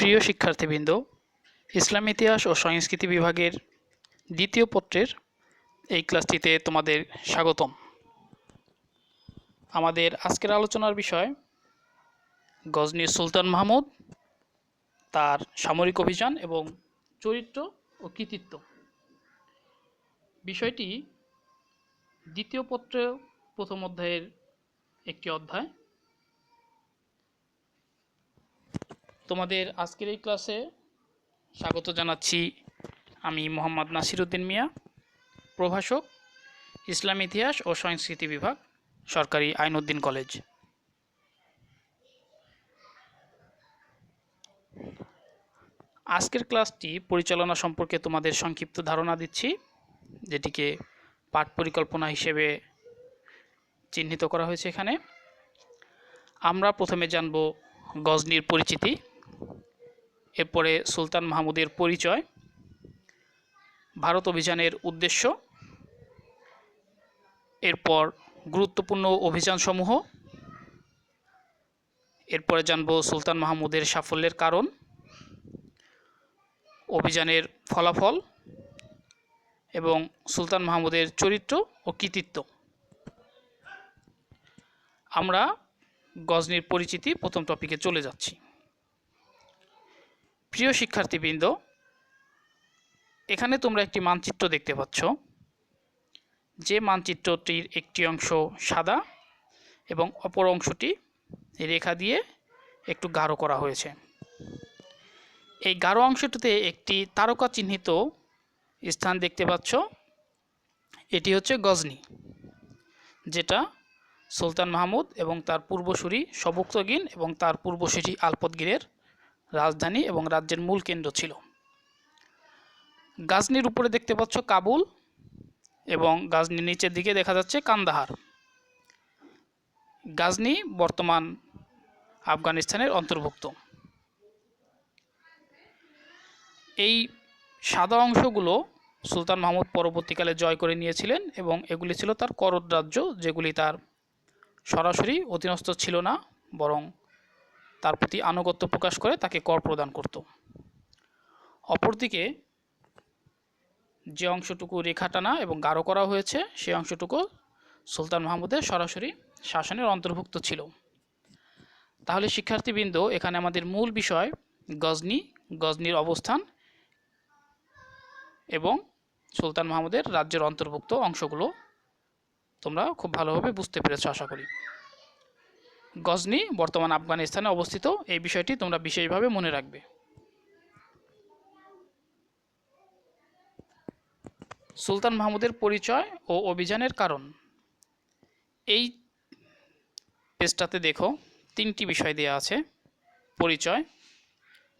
প্রিয় শিক্ষার্থীবৃন্দ, ইসলাম ইতিহাস ও সংস্কৃতি বিভাগের দ্বিতীয় পত্রের এই ক্লাসটিতে তোমাদের স্বাগতম। আমাদের আজকের আলোচনার বিষয় গজনীর সুলতান মাহমুদ, তার সামরিক অভিযান এবং চরিত্র ও কৃতিত্ব। বিষয়টি দ্বিতীয় পত্রে প্রথম অধ্যায়ের একটি অধ্যায়। তোমাদের আজকের এই ক্লাসে স্বাগত জানাচ্ছি আমি মোহাম্মদ নাসিরুদ্দিন মিয়া, প্রভাষক, ইসলাম ইতিহাস ও সংস্কৃতি বিভাগ, সরকারি আইনউদ্দিন কলেজ। আজকের ক্লাসটি পরিচালনা সম্পর্কে তোমাদের সংক্ষিপ্ত ধারণা দিচ্ছি, যেটিকে পাঠ পরিকল্পনা হিসেবে চিহ্নিত করা হয়েছে এখানে। আমরা প্রথমে জানব গজনির পরিচিতি। এরপরে সুলতান মাহমুদের পরিচয়, ভারত অভিযানের উদ্দেশ্য, এরপর গুরুত্বপূর্ণ অভিযানসমূহ, এরপরে জানব সুলতান মাহমুদের সাফল্যের কারণ, অভিযানের ফলাফল এবং সুলতান মাহমুদের চরিত্র ও কৃতিত্ব। আমরা গজনির পরিচিতি প্রথম টপিকে চলে যাচ্ছি। প্রিয় শিক্ষার্থীবৃন্দ, এখানে তোমরা একটি মানচিত্র দেখতে পাচ্ছ। যে মানচিত্রটির একটি অংশ সাদা এবং অপর অংশটি রেখা দিয়ে একটু গাঢ় করা হয়েছে। এই গাঢ় অংশটিতে একটি তারকা চিহ্নিত স্থান দেখতে পাচ্ছ। এটি হচ্ছে গজনি, যেটা সুলতান মাহমুদ এবং তার পূর্বসূরি সবুক্তগিন এবং তার পূর্বসূরি আলপতগিরের রাজধানী এবং রাজ্যের মূল কেন্দ্র ছিল। গাজনির উপরে দেখতে পাচ্ছ কাবুল এবং গাজনির নিচের দিকে দেখা যাচ্ছে কান্দাহার। গাজনি বর্তমান আফগানিস্তানের অন্তর্ভুক্ত। এই সাদা অংশগুলো সুলতান মাহমুদ পরবর্তীকালে জয় করে নিয়েছিলেন এবং এগুলি ছিল তার করদ রাজ্য, যেগুলি তার সরাসরি অধীনস্থ ছিল না, বরং তার প্রতি আনুগত্য প্রকাশ করে তাকে কর প্রদান করত। অপরদিকে যে অংশটুকু রেখা টানা এবং গাঢ় করা হয়েছে, সেই অংশটুকু সুলতান মাহমুদের সরাসরি শাসনের অন্তর্ভুক্ত ছিল। তাহলে শিক্ষার্থীবৃন্দ, এখানে আমাদের মূল বিষয় গজনি, গজনির অবস্থান এবং সুলতান মাহমুদের রাজ্যের অন্তর্ভুক্ত অংশগুলো তোমরা খুব ভালোভাবে বুঝতে পেরেছ, আশা করি। গজনি বর্তমান আফগানিস্তানে অবস্থিত। এই বিষয়টি তোমরা বিশেষভাবে মনে রাখবে। সুলতান মাহমুদের পরিচয় ও অভিযানের কারণ। এই পেজটাতে দেখো, তিনটি বিষয় দেওয়া আছে। পরিচয়,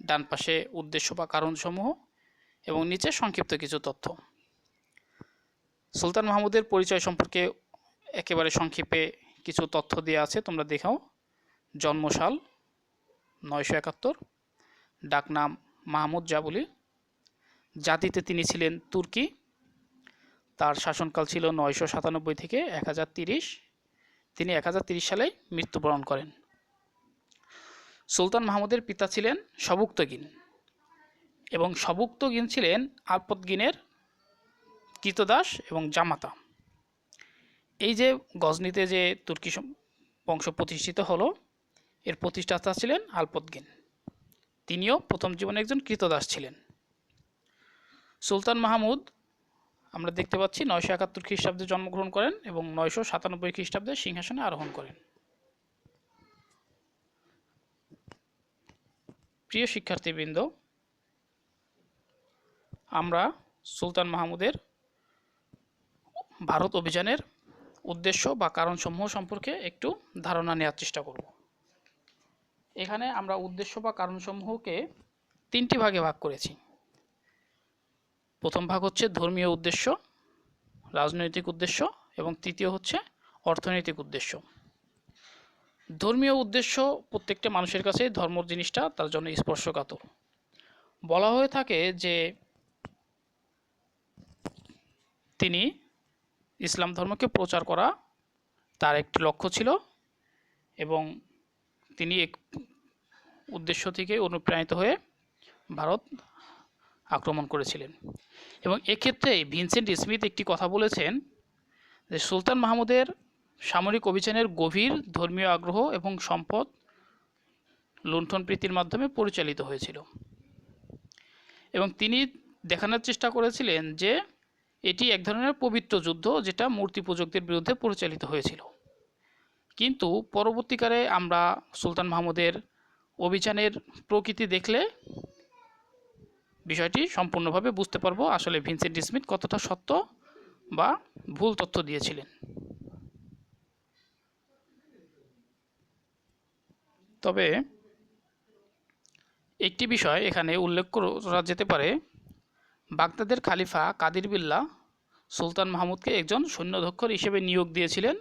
ডান পাশে উদ্দেশ্য বা কারণসমূহ এবং নিচে সংক্ষিপ্ত কিছু তথ্য। সুলতান মাহমুদের পরিচয় সম্পর্কে একেবারে সংক্ষেপে কিছু তথ্য দেওয়া আছে, তোমরা দেখাও জন্মসাল নয়শো একাত্তর, ডাকনাম মাহমুদ জাবুলি। জাতিতে তিনি ছিলেন তুর্কি। তার শাসনকাল ছিল নয়শো সাতানব্বই থেকে এক হাজার তিরিশ। তিনি এক হাজার তিরিশ সালে মৃত্যুবরণ করেন। সুলতান মাহমুদের পিতা ছিলেন সবুক্তগিন এবং সবুক্তগিন ছিলেন আলপতগিনের কৃতদাস এবং জামাতা। এই যে গজনিতে যে তুর্কি বংশ প্রতিষ্ঠিত হলো, এর প্রতিষ্ঠাতা ছিলেন আলপতগিন তিনিও প্রথম জীবনে একজন কৃতদাস ছিলেন। সুলতান মাহমুদ, আমরা দেখতে পাচ্ছি নয়শো একাত্তর খ্রিস্টাব্দে জন্মগ্রহণ করেন এবং নয়শো সাতানব্বই খ্রিস্টাব্দে সিংহাসনে আরোহণ করেন। প্রিয় শিক্ষার্থীবৃন্দ, আমরা সুলতান মাহমুদের ভারত অভিযানের উদ্দেশ্য বা কারণসমূহ সম্পর্কে একটু ধারণা নেওয়ার চেষ্টা করব। এখানে আমরা উদ্দেশ্য বা কারণসমূহকে তিনটি ভাগে ভাগ করেছি। প্রথম ভাগ হচ্ছে ধর্মীয় উদ্দেশ্য, রাজনৈতিক উদ্দেশ্য এবং তৃতীয় হচ্ছে অর্থনৈতিক উদ্দেশ্য। ধর্মীয় উদ্দেশ্য প্রত্যেকটা মানুষের কাছে ধর্ম জিনিসটা তার জন্য স্পর্শকাতর। বলা হয়ে থাকে যে তিনি ইসলাম ধর্মকে প্রচার করা তার একটি লক্ষ্য ছিল এবং তিনি এক উদ্দেশ্য থেকে অনুপ্রাণিত হয়ে ভারত আক্রমণ করেছিলেন। এবং এক্ষেত্রে ভিনসেন্ট স্মিথ একটি কথা বলেছেন যে সুলতান মাহমুদের সামরিক অভিযানের গভীর ধর্মীয় আগ্রহ এবং সম্পদ লুণ্ঠন প্রীতির মাধ্যমে পরিচালিত হয়েছিল। এবং তিনি দেখানোর চেষ্টা করেছিলেন যে এটি এক ধরনের পবিত্র যুদ্ধ যেটা মূর্তি পূজকদের বিরুদ্ধে পরিচালিত হয়েছিল। কিন্তু পরবর্তীকালে আমরা সুলতান মাহমুদের অভিযানের প্রকৃতি দেখলে বিষয়টি সম্পূর্ণভাবে বুঝতে পারব আসলে ভিনসেন্ট স্মিথ কতটা সত্য বা ভুল তথ্য দিয়েছিলেন। তবে একটি বিষয় এখানে উল্লেখ করা যেতে পারে বাগদাদের খালিফা কাদির বিল্লা সুলতান মাহমুদকে একজন সৈন্যধক্ষর হিসেবে নিয়োগ দিয়েছিলেন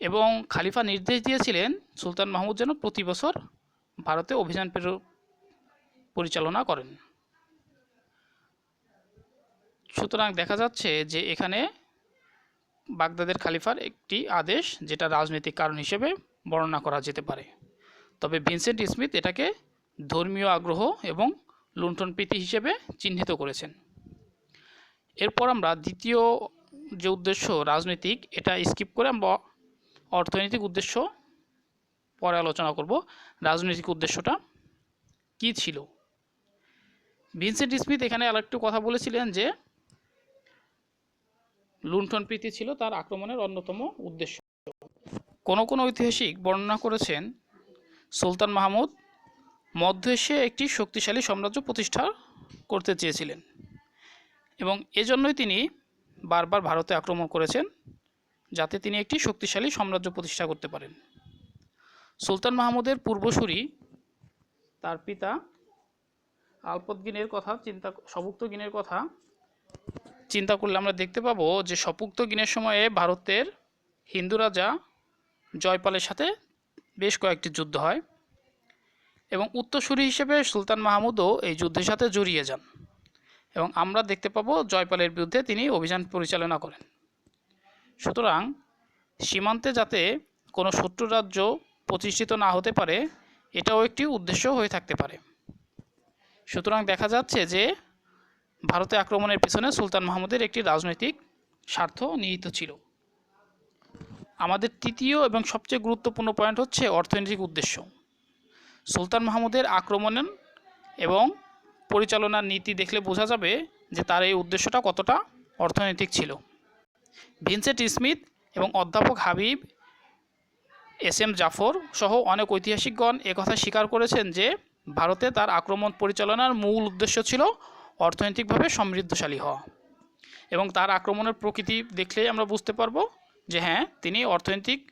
এবং খালিফা নির্দেশ দিয়েছিলেন সুলতান মাহমুদ যেন প্রতি বছর ভারতে অভিযান পরিচালনা করেন। সুতরাং দেখা যাচ্ছে যে এখানে বাগদাদের খালিফার একটি আদেশ যেটা রাজনৈতিক কারণ হিসেবে বর্ণনা করা যেতে পারে। তবে ভিনসেন্ট স্মিথ এটাকে ধর্মীয় আগ্রহ এবং লুণ্ঠন প্রীতি হিসেবে চিহ্নিত করেছেন। এরপর আমরা দ্বিতীয় যে উদ্দেশ্য রাজনৈতিক, এটা স্কিপ করে আমরা অর্থনৈতিক উদ্দেশ্য পরে আলোচনা করব। রাজনৈতিক উদ্দেশ্যটা কি ছিল? ভিনসেন্ট স্মিথ এখানে আরেকটু কথা বলেছিলেন যে লুণ্ঠন প্রীতি ছিল তার আক্রমণের অন্যতম উদ্দেশ্য। কোনো কোনো ঐতিহাসিক বর্ণনা করেছেন সুলতান মাহমুদ মধ্য এশিয়ায় একটি শক্তিশালী সাম্রাজ্য প্রতিষ্ঠা করতে চেয়েছিলেন এবং এজন্যই তিনি বারবার ভারতে আক্রমণ করেছেন যাতে তিনি একটি শক্তিশালী সাম্রাজ্য প্রতিষ্ঠা করতে পারেন। সুলতান মাহমুদের পূর্বসূরি তার পিতা আলপতগিনের কথা, চিন্তা সবুক্তগিনের কথা চিন্তা করলে আমরা দেখতে পাবো যে সপুক্তগিনের সময়ে ভারতের হিন্দু রাজা জয়পালের সাথে বেশ কয়েকটি যুদ্ধ হয়। এবং উত্তরসূরি হিসেবে সুলতান মাহমুদও এই যুদ্ধের সাথে জড়িয়ে যান। এবং আমরা দেখতে পাবো জয়পালের বিরুদ্ধে তিনি অভিযান পরিচালনা করেন। সুতরাং সীমান্তে যাতে কোনো শত্রু রাজ্য প্রতিষ্ঠিত না হতে পারে, এটাও একটি উদ্দেশ্য হয়ে থাকতে পারে। সুতরাং দেখা যাচ্ছে যে ভারতে আক্রমণের পেছনে সুলতান মাহমুদের একটি রাজনৈতিক স্বার্থ নিহিত ছিল। আমাদের তৃতীয় এবং সবচেয়ে গুরুত্বপূর্ণ পয়েন্ট হচ্ছে অর্থনৈতিক উদ্দেশ্য। সুলতান মাহমুদের আক্রমণ এবং পরিচালনার নীতি দেখলে বোঝা যাবে যে তার এই উদ্দেশ্যটা কতটা অর্থনৈতিক ছিল। ভিনসেন্ট স্মিথ এবং অধ্যাপক হাবিব এস এম জাফর সহ অনেক ঐতিহাসিকগণ একথা স্বীকার করেছেন যে ভারতে তার আক্রমণ পরিচালনার মূল উদ্দেশ্য ছিল অর্থনৈতিকভাবে সমৃদ্ধশালী হওয়া। এবং তার আক্রমণের প্রকৃতি দেখলেই আমরা বুঝতে পারব যে হ্যাঁ তিনি অর্থনৈতিক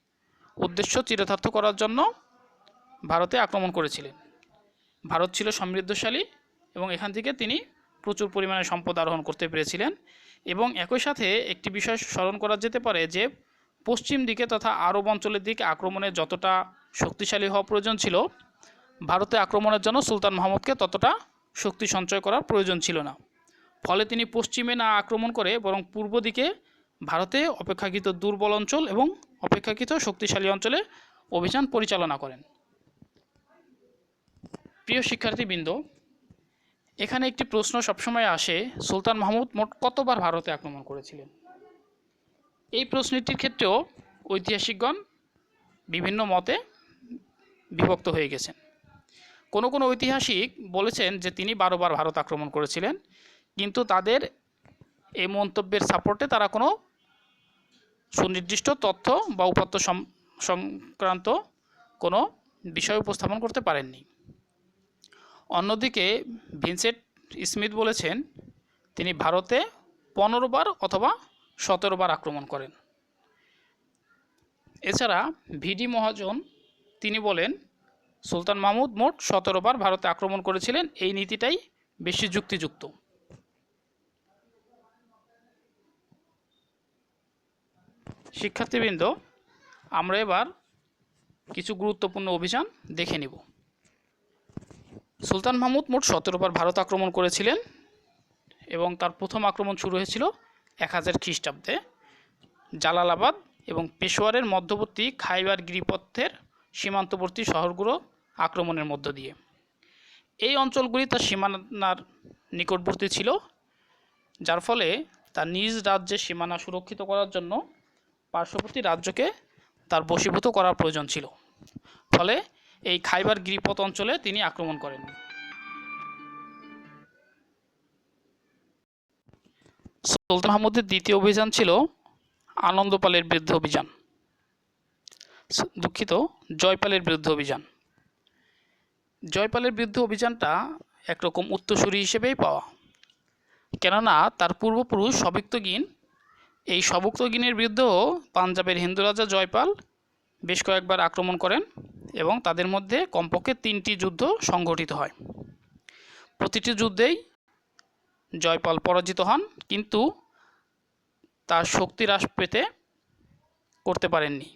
উদ্দেশ্য চিরতার্থ করার জন্য ভারতে আক্রমণ করেছিলেন। ভারত ছিল সমৃদ্ধশালী এবং এখান থেকে তিনি প্রচুর পরিমাণে সম্পদ আরোহণ করতে পেরেছিলেন এবং একই সাথে একটি বিষয় স্মরণ করা যেতে পারে যে পশ্চিম দিকে তথা আরব অঞ্চলের দিকে আক্রমণে যতটা শক্তিশালী হওয়া প্রয়োজন ছিল, ভারতে আক্রমণের জন্য সুলতান মাহমুদকে ততটা শক্তি সঞ্চয় করার প্রয়োজন ছিল না। ফলে তিনি পশ্চিমে না আক্রমণ করে বরং পূর্ব দিকে ভারতে অপেক্ষাকৃত দুর্বল অঞ্চল এবং অপেক্ষাকৃত শক্তিশালী অঞ্চলে অভিযান পরিচালনা করেন। প্রিয় শিক্ষার্থীবৃন্দ, এখানে একটি প্রশ্ন সবসময় আসে, সুলতান মাহমুদ মোট কতবার ভারতে আক্রমণ করেছিলেন? এই প্রশ্নটির ক্ষেত্রেও ঐতিহাসিকগণ বিভিন্ন মতে বিভক্ত হয়ে গেছেন। কোনো কোনো ঐতিহাসিক বলেছেন যে তিনি বারোবার ভারত আক্রমণ করেছিলেন, কিন্তু তাদের এই মন্তব্যের সাপোর্টে তারা কোনো সুনির্দিষ্ট তথ্য বা উপাত্ত সংক্রান্ত কোনো বিষয় উপস্থাপন করতে পারেননি। অন্যদিকে ভিনসেন্ট স্মিথ বলেছেন, তিনি ভারতে পনেরো বার অথবা সতেরো বার আক্রমণ করেন। এছাড়া ভিডি মহাজন, তিনি বলেন, সুলতান মাহমুদ মোট সতেরো বার ভারতে আক্রমণ করেছিলেন, এই নীতিটাই বেশি যুক্তিযুক্ত। শিক্ষার্থীবৃন্দ, আমরা এবার কিছু গুরুত্বপূর্ণ অভিযান দেখে নিব। সুলতান মাহমুদ মোট সতেরো বার ভারত আক্রমণ করেছিলেন এবং তার প্রথম আক্রমণ শুরু হয়েছিল এক হাজার খ্রিস্টাব্দে। জালালাবাদ এবং পেশোয়ারের মধ্যবর্তী খাইবার গিরিপথের সীমান্তবর্তী শহরগুলো আক্রমণের মধ্য দিয়ে। এই অঞ্চলগুলি তার সীমানার নিকটবর্তী ছিল, যার ফলে তার নিজ রাজ্যের সীমানা সুরক্ষিত করার জন্য পার্শ্ববর্তী রাজ্যকে তার বশীভূত করার প্রয়োজন ছিল। ফলে এই খাইবার গিরিপথ অঞ্চলে তিনি আক্রমণ করেন। সুলতান মাহমুদের দ্বিতীয় অভিযান ছিল আনন্দপালের বিরুদ্ধে অভিযান। দুঃখিত, জয়পালের বিরুদ্ধে অভিযান। জয়পালের বিরুদ্ধে অভিযানটা একরকম উত্তরসূরি হিসেবেই পাওয়া। কেননা তার পূর্বপুরুষ সবিক্তগিন এই সবুক্তগিনের বিরুদ্ধেও পাঞ্জাবের হিন্দু রাজা জয়পাল বেশ কয়েকবার আক্রমণ করেন এবং তাদের মধ্যে কমপক্ষে তিনটি যুদ্ধ সংঘটিত হয়। প্রতিটি যুদ্ধেই জয়পাল পরাজিত হন, কিন্তু তার শক্তি হ্রাস পেতে করতে পারেননি।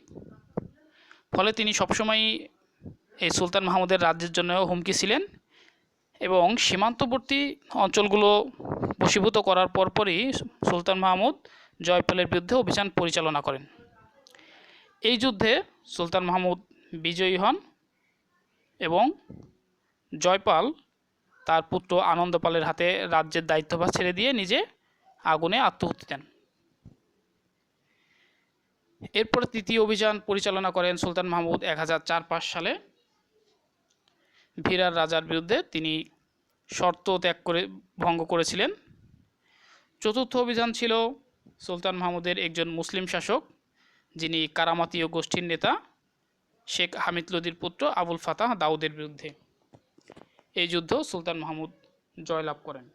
ফলে তিনি সবসময়ই এই সুলতান মাহমুদের রাজ্যের জন্য হুমকি ছিলেন এবং সীমান্তবর্তী অঞ্চলগুলো বশীভূত করার পরপরই সুলতান মাহমুদ জয়পালের বিরুদ্ধে অভিযান পরিচালনা করেন। এই যুদ্ধে সুলতান মাহমুদ বিজয়ী হন এবং জয়পাল তার পুত্র আনন্দপালের হাতে রাজ্যের দায়িত্বভার ছেড়ে দিয়ে নিজে আগুনে আত্মহত্যা দেন। এরপরে তৃতীয় অভিযান পরিচালনা করেন সুলতান মাহমুদ এক হাজার চার পাঁচ সালে। ভিরার রাজার বিরুদ্ধে তিনি শর্ত ত্যাগ করে ভঙ্গ করেছিলেন। চতুর্থ অভিযান ছিল সুলতান মাহমুদের একজন মুসলিম শাসক যিনি কারামাতীয় গোষ্ঠীর নেতা, শেখ হামিদ লোদির পুত্র আবুল ফাতাহ দাউদের বিরুদ্ধে এই যুদ্ধ সুলতান মাহমুদ জয়লাভ করেন।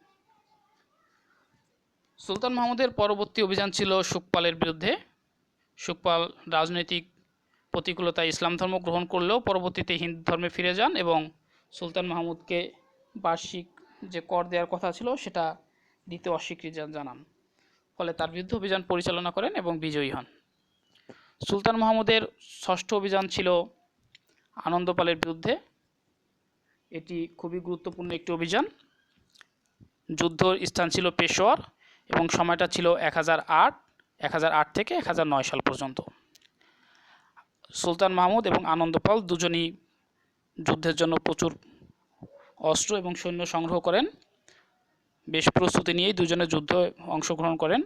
সুলতান মাহমুদের পরবর্তী অভিযান ছিল সুকপালের বিরুদ্ধে। সুকপাল রাজনৈতিক প্রতিকূলতায় ইসলাম ধর্ম গ্রহণ করলেও পরবর্তীতে হিন্দু ধর্মে ফিরে যান এবং সুলতান মাহমুদকে বার্ষিক যে কর দেওয়ার কথা ছিল, সেটা দিতে অস্বীকৃতি জানান। ফলে তার বিরুদ্ধে অভিযান পরিচালনা করেন এবং বিজয়ী হন। সুলতান মাহমুদের ষষ্ঠ অভিযান ছিল আনন্দপালের বিরুদ্ধে। এটি খুবই গুরুত্বপূর্ণ একটি অভিযান। যুদ্ধ স্থান ছিল পেশোয়ার এবং সময়টা ছিল এক হাজার আট, এক হাজার আট থেকে এক হাজার নয় সাল পর্যন্ত। সুলতান মাহমুদ এবং আনন্দপাল দুজনই যুদ্ধের জন্য প্রচুর অস্ত্র এবং সৈন্য সংগ্রহ করেন। বেশ প্রস্তুতি নিয়েই দুজনে যুদ্ধে অংশগ্রহণ করেন।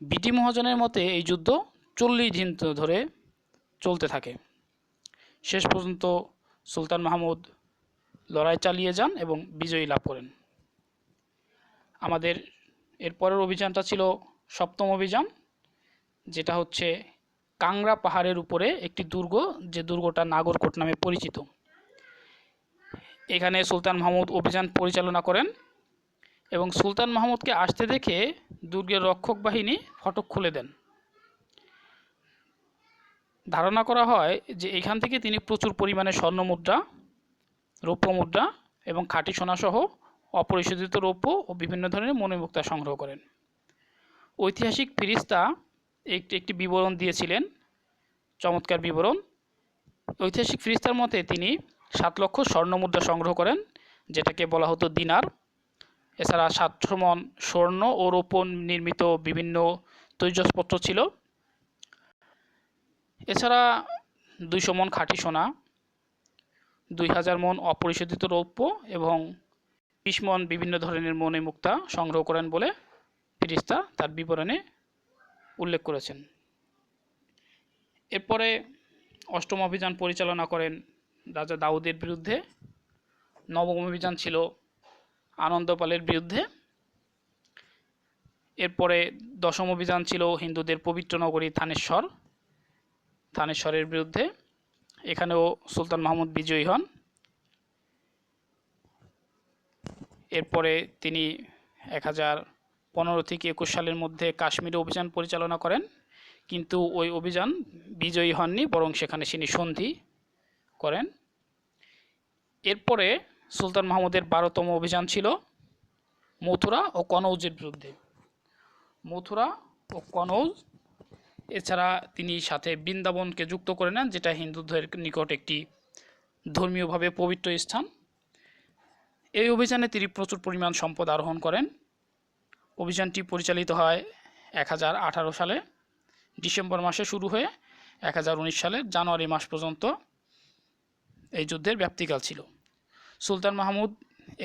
বিটি মহাজনের মতে এই যুদ্ধ চল্লিশ দিন ধরে চলতে থাকে। শেষ পর্যন্ত সুলতান মাহমুদ লড়াই চালিয়ে যান এবং বিজয়ী লাভ করেন। আমাদের এরপরের অভিযানটা ছিল সপ্তম অভিযান, যেটা হচ্ছে কাংড়া পাহাড়ের উপরে একটি দুর্গ, যে দুর্গটা নাগরকোট নামে পরিচিত। এখানে সুলতান মাহমুদ অভিযান পরিচালনা করেন এবং সুলতান মাহমুদকে আসতে দেখে দুর্গের রক্ষক বাহিনী ফটক খুলে দেন। ধারণা করা হয় যে এখান থেকে তিনি প্রচুর পরিমাণে স্বর্ণ মুদ্রা, রৌপ্য মুদ্রা এবং খাঁটি সোনাসহ অপরিশোধিত রৌপ্য ও বিভিন্ন ধরনের মণিমুক্তা সংগ্রহ করেন। ঐতিহাসিক ফিরিস্তা একটি একটি বিবরণ দিয়েছিলেন, চমৎকার বিবরণ। ঐতিহাসিক ফিরিস্তার মতে তিনি সাত লক্ষ স্বর্ণ মুদ্রা সংগ্রহ করেন, যেটাকে বলা হতো দিনার। এছাড়া সাতশো মন স্বর্ণ ও রৌপ্য নির্মিত বিভিন্ন তৈজসপত্র ছিল। এছাড়া দুইশো মন খাঁটি সোনা, দুই হাজার মন অপরিশোধিত রৌপ্য এবং বিশ মন বিভিন্ন ধরনের মনে মুক্তা সংগ্রহ করেন বলে ফিরিস্তা তার বিবরণে উল্লেখ করেছেন। এরপরে অষ্টম অভিযান পরিচালনা করেন রাজা দাউদের বিরুদ্ধে। নবম অভিযান ছিল আনন্দপালের বিরুদ্ধে। এরপরে দশম অভিযান ছিল হিন্দুদের পবিত্র নগরী থানেশ্বর। থানেশ্বরের বিরুদ্ধে। এখানেও সুলতান মাহমুদ বিজয়ী হন। এরপরে তিনি এক হাজার পনেরো থেকে একুশ সালের মধ্যে কাশ্মীরে অভিযান পরিচালনা করেন। কিন্তু ওই অভিযান বিজয়ী হননি, বরং সেখানে তিনি সন্ধি করেন। এরপরে সুলতান মাহমুদের বারোতম অভিযান ছিল মথুরা ও কনৌজের বিরুদ্ধে। মথুরা ও কনৌজ এছাড়া তিনি সাথে বৃন্দাবনকে যুক্ত করে নেন, যেটা হিন্দুদের নিকট একটি ধর্মীয়ভাবে পবিত্র স্থান। এই অভিযানে তিনি প্রচুর পরিমাণ সম্পদ আরোহণ করেন। অভিযানটি পরিচালিত হয় এক হাজার আঠারো সালে। ডিসেম্বর মাসে শুরু হয়ে এক হাজার উনিশ সালের জানুয়ারি মাস পর্যন্ত এই যুদ্ধের ব্যাপ্তিকাল ছিল। সুলতান মাহমুদ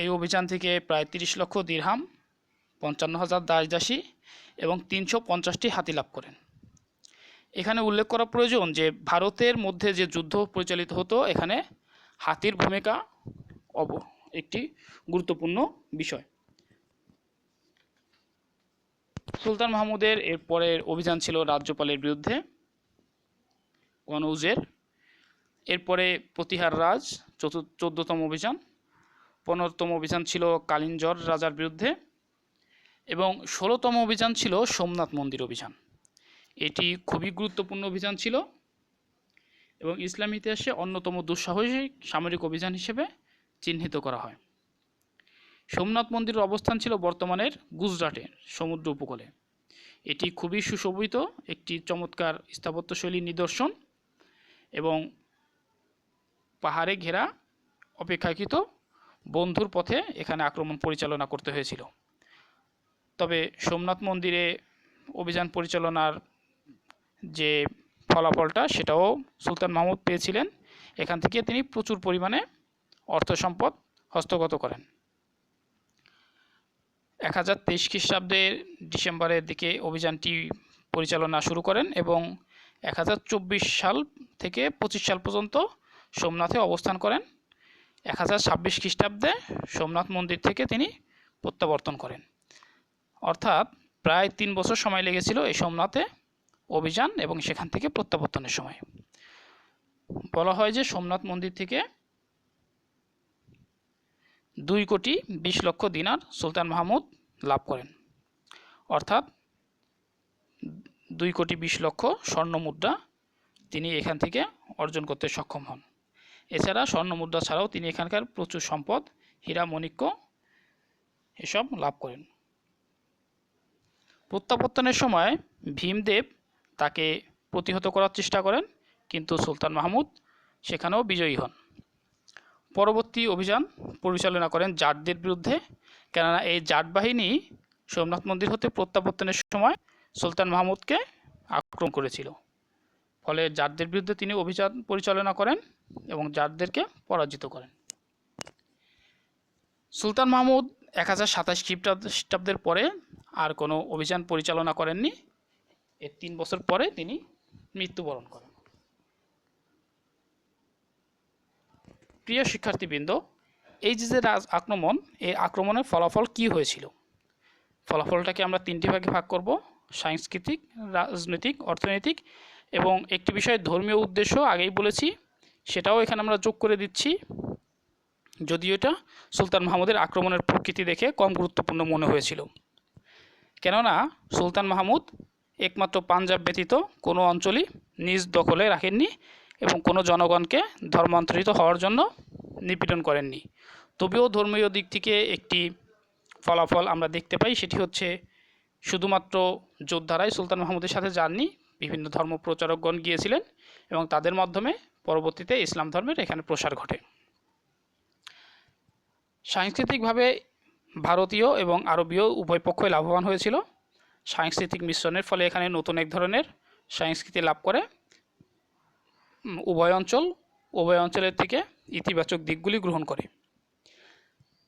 এই অভিযান থেকে প্রায় তিরিশ লক্ষ দিরহাম, পঞ্চান্ন হাজার দাস দাসী এবং তিনশো পঞ্চাশটি হাতি লাভ করেন। এখানে উল্লেখ করা প্রয়োজন যে ভারতের মধ্যে যে যুদ্ধ পরিচালিত হতো, এখানে হাতির ভূমিকা অব, একটি গুরুত্বপূর্ণ বিষয়। সুলতান মাহমুদের এর পরের অভিযান ছিল রাজ্যপালের বিরুদ্ধে। কনৌজের এরপরে প্রতিহার রাজ চোদ্দতম অভিযান। পনেরোতম অভিযান ছিল কালিঞ্জর রাজার বিরুদ্ধে। এবং ষোলোতম অভিযান ছিল সোমনাথ মন্দির অভিযান। এটি খুবই গুরুত্বপূর্ণ অভিযান ছিল এবং ইসলাম ইতিহাসে অন্যতম দুঃসাহসিক সামরিক অভিযান হিসেবে চিহ্নিত করা হয়। সোমনাথ মন্দিরের অবস্থান ছিল বর্তমানের গুজরাটে সমুদ্র উপকূলে। এটি খুবই সুশোভিত, একটি চমৎকার স্থাপত্যশৈলীর নিদর্শন এবং পাহাড়ে ঘেরা অপেক্ষাকৃত বন্ধুর পথে এখানে আক্রমণ পরিচালনা করতে হয়েছিল। তবে সোমনাথ মন্দিরে অভিযান পরিচালনার যে ফলাফলটা, সেটাও সুলতান মাহমুদ পেয়েছিলেন। এখান থেকে তিনি প্রচুর পরিমাণে অর্থ সম্পদ হস্তগত করেন। এক হাজার তেইশ খ্রিস্টাব্দের ডিসেম্বরের দিকে অভিযানটি পরিচালনা শুরু করেন এবং এক হাজার চব্বিশ সাল থেকে পঁচিশ সাল পর্যন্ত সোমনাথে অবস্থান করেন। এক হাজার ছাব্বিশ খ্রিস্টাব্দে সোমনাথ মন্দির থেকে তিনি প্রত্যাবর্তন করেন। অর্থাৎ প্রায় তিন বছর সময় লেগেছিল এই সোমনাথে অভিযান এবং সেখান থেকে প্রত্যাবর্তনের সময়। বলা হয় যে সোমনাথ মন্দির থেকে দুই কোটি বিশ লক্ষ দিনার সুলতান মাহমুদ লাভ করেন। অর্থাৎ দুই কোটি বিশ লক্ষ স্বর্ণ মুদ্রা তিনি এখান থেকে অর্জন করতে সক্ষম হন। এছাড়া স্বর্ণ মুদ্রা ছাড়াও তিনি এখানকার প্রচুর সম্পদ, হীরা, মণিক্য এসব লাভ করেন। প্রত্যাবর্তনের সময় ভীমদেব তাকে প্রতিহত করার চেষ্টা করেন, কিন্তু সুলতান মাহমুদ সেখানেও বিজয়ী হন। পরবর্তী অভিযান পরিচালনা করেন জাটদের বিরুদ্ধে, কেননা এই জাট বাহিনী সোমনাথ মন্দির হতে প্রত্যাবর্তনের সময় সুলতান মাহমুদকে আক্রমণ করেছিল। ফলে জাটদের বিরুদ্ধে তিনি অভিযান পরিচালনা করেন এবং জাটদেরকে পরাজিত করেন। সুলতান মাহমুদ এক হাজার সাতাশ খ্রিস্টাব্দের পরে আর কোনো অভিযান পরিচালনা করেননি। এর তিন বছর পরে তিনি মৃত্যুবরণ করেন। প্রিয় শিক্ষার্থীবৃন্দ, এই যে যে রাজ আক্রমণ, এই আক্রমণের ফলাফল কি হয়েছিল? ফলাফলটাকে আমরা তিনটি ভাগে ভাগ করব, সাংস্কৃতিক, রাজনৈতিক, অর্থনৈতিক এবং একটি বিষয় ধর্মীয় উদ্দেশ্য আগেই বলেছি, সেটাও এখানে আমরা যোগ করে দিচ্ছি। যদিও এটা সুলতান মাহমুদের আক্রমণের প্রকৃতি দেখে কম গুরুত্বপূর্ণ মনে হয়েছিল। কেননা সুলতান মাহমুদ একমাত্র পাঞ্জাব ব্যতীত কোনো অঞ্চলই নিজ দখলে রাখেননি এবং কোনো জনগণকে ধর্মান্তরিত হওয়ার জন্য নিপীড়ন করেননি। তবেও ধর্মীয় দিক থেকে একটি ফলাফল আমরা দেখতে পাই, সেটি হচ্ছে শুধুমাত্র যোদ্ধারাই সুলতান মাহমুদের সাথে যাননি, বিভিন্ন ধর্ম প্রচারকগণ গিয়েছিলেন এবং তাদের মাধ্যমে পরবর্তীতে ইসলাম ধর্মের এখানে প্রসার ঘটে। সাংস্কৃতিকভাবে ভারতীয় এবং আরবীয় উভয় পক্ষই লাভবান হয়েছিল। সাংস্কৃতিক মিশ্রণের ফলে এখানে নতুন এক ধরনের সংস্কৃতি লাভ করে। উভয় অঞ্চল, উভয় অঞ্চলের থেকে ইতিবাচক দিকগুলি গ্রহণ করে।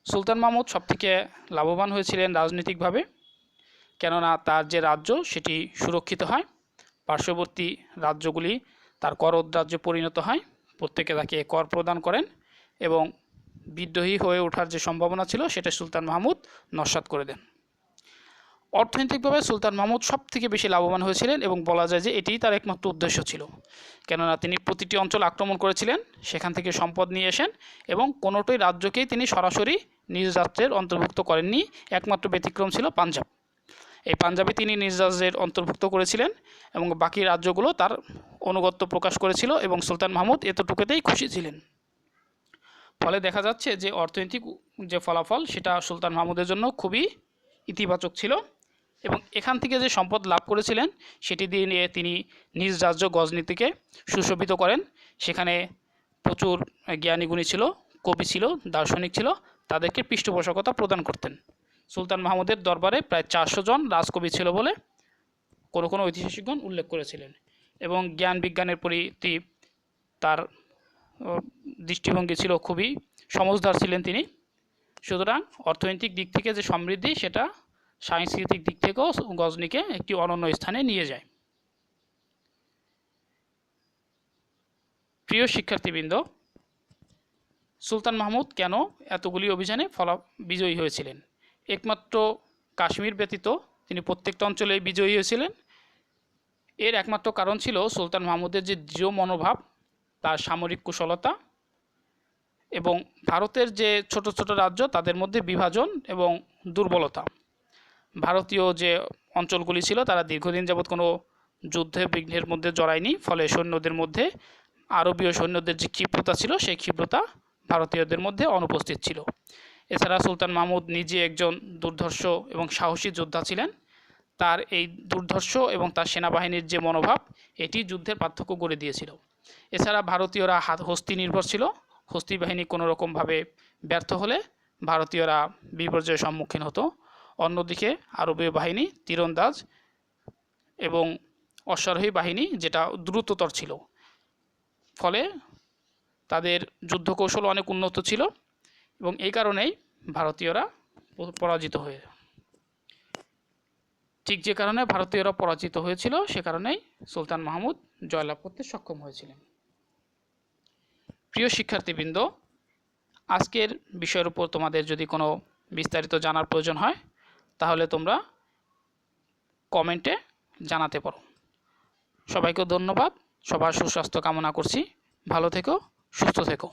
সুলতান মাহমুদ সবথেকে লাভবান হয়েছিলেন রাজনৈতিকভাবে, কেননা তার যে রাজ্য সেটি সুরক্ষিত হয়, পার্শ্ববর্তী রাজ্যগুলি তার কর রাজ্যে পরিণত হয়, প্রত্যেকে তাকে কর প্রদান করেন এবং বিদ্রোহী হয়ে ওঠার যে সম্ভাবনা ছিল সেটা সুলতান মাহমুদ নস্বাত করে দেন। অর্থনৈতিকভাবে সুলতান মাহমুদ সব থেকে বেশি লাভবান হয়েছিলেন এবং বলা যায় যে এটিই তার একমাত্র উদ্দেশ্য ছিল। কেননা তিনি প্রতিটি অঞ্চল আক্রমণ করেছিলেন, সেখান থেকে সম্পদ নিয়ে আসেন এবং কোনোটাই রাজ্যকেই তিনি সরাসরি নিজ রাজ্যের অন্তর্ভুক্ত করেননি, একমাত্র ব্যতিক্রম ছিল পাঞ্জাব। এই পাঞ্জাবে তিনি নিজ রাজ্যের অন্তর্ভুক্ত করেছিলেন এবং বাকি রাজ্যগুলো তার অনুগত্য প্রকাশ করেছিল এবং সুলতান মাহমুদ এতটুকুতেই খুশি ছিলেন। ফলে দেখা যাচ্ছে যে অর্থনৈতিক যে ফলাফল, সেটা সুলতান মাহমুদের জন্য খুবই ইতিবাচক ছিল। এবং এখান থেকে যে সম্পদ লাভ করেছিলেন, সেটি দিয়ে তিনি নিজ রাজ্য গজনীতিকে সুশোভিত করেন। সেখানে প্রচুর জ্ঞানীগুণী ছিল, কবি ছিল, দার্শনিক ছিল, তাদেরকে পৃষ্ঠপোষকতা প্রদান করতেন। সুলতান মাহমুদের দরবারে প্রায় চারশো জন রাজকবি ছিল বলে কোনো কোনো ঐতিহাসিকগণ উল্লেখ করেছিলেন এবং জ্ঞান বিজ্ঞানের প্রতি তার দৃষ্টিভঙ্গি ছিল খুবই সমজদার ছিলেন তিনি। সুতরাং অর্থনৈতিক দিক থেকে যে সমৃদ্ধি, সেটা সাংস্কৃতিক দিক থেকেও গজনীকে একটি অনন্য স্থানে নিয়ে যায়। প্রিয় শিক্ষার্থীবৃন্দ, সুলতান মাহমুদ কেন এতগুলি অভিযানে ফলা, বিজয়ী হয়েছিলেন? একমাত্র কাশ্মীর ব্যতীত তিনি প্রত্যেকটা অঞ্চলে বিজয়ী হয়েছিলেন। এর একমাত্র কারণ ছিল সুলতান মাহমুদের যে দৃঢ় মনোভাব, তার সামরিক কুশলতা এবং ভারতের যে ছোট ছোট রাজ্য, তাদের মধ্যে বিভাজন এবং দুর্বলতা। ভারতীয় যে অঞ্চলগুলি ছিল, তারা দীর্ঘদিন যাবৎ কোনো যুদ্ধে বিঘ্নের মধ্যে জড়ায়নি, ফলে সৈন্যদের মধ্যে, আরবীয় সৈন্যদের যে ক্ষিপ্রতা ছিল, সেই ক্ষিপ্রতা ভারতীয়দের মধ্যে অনুপস্থিত ছিল। এছাড়া সুলতান মাহমুদ নিজে একজন দুর্ধর্ষ এবং সাহসী যোদ্ধা ছিলেন। তার এই দুর্ধর্ষ এবং তার সেনাবাহিনীর যে মনোভাব, এটি যুদ্ধের পার্থক্য গড়ে দিয়েছিল। এছাড়া ভারতীয়রা হাত হস্তি নির্ভর ছিল। হস্তি বাহিনী কোনো রকমভাবে ব্যর্থ হলে ভারতীয়রা বিপর্যয়ের সম্মুখীন হতো। অন্যদিকে আরবীয় বাহিনী, তীরন্দাজ এবং অশ্বারোহী বাহিনী যেটা দ্রুততর ছিল। ফলে তাদের যুদ্ধ কৌশল অনেক উন্নত ছিল এবং এই কারণেই ভারতীয়রা পরাজিত হয়ে ঠিক যে কারণে ভারতীয়রা পরাজিত হয়েছিল, সে কারণেই সুলতান মাহমুদ জয়লাভ করতে সক্ষম হয়েছিলেন। প্রিয় শিক্ষার্থীবৃন্দ, আজকের বিষয়ের উপর তোমাদের যদি কোনো বিস্তারিত জানার প্রয়োজন হয় তাহলে তোমরা কমেন্টে জানাতে পারো। সবাইকে ধন্যবাদ। সবার সুস্বাস্থ্য কামনা করছি। ভালো থেকো, সুস্থ থেকো।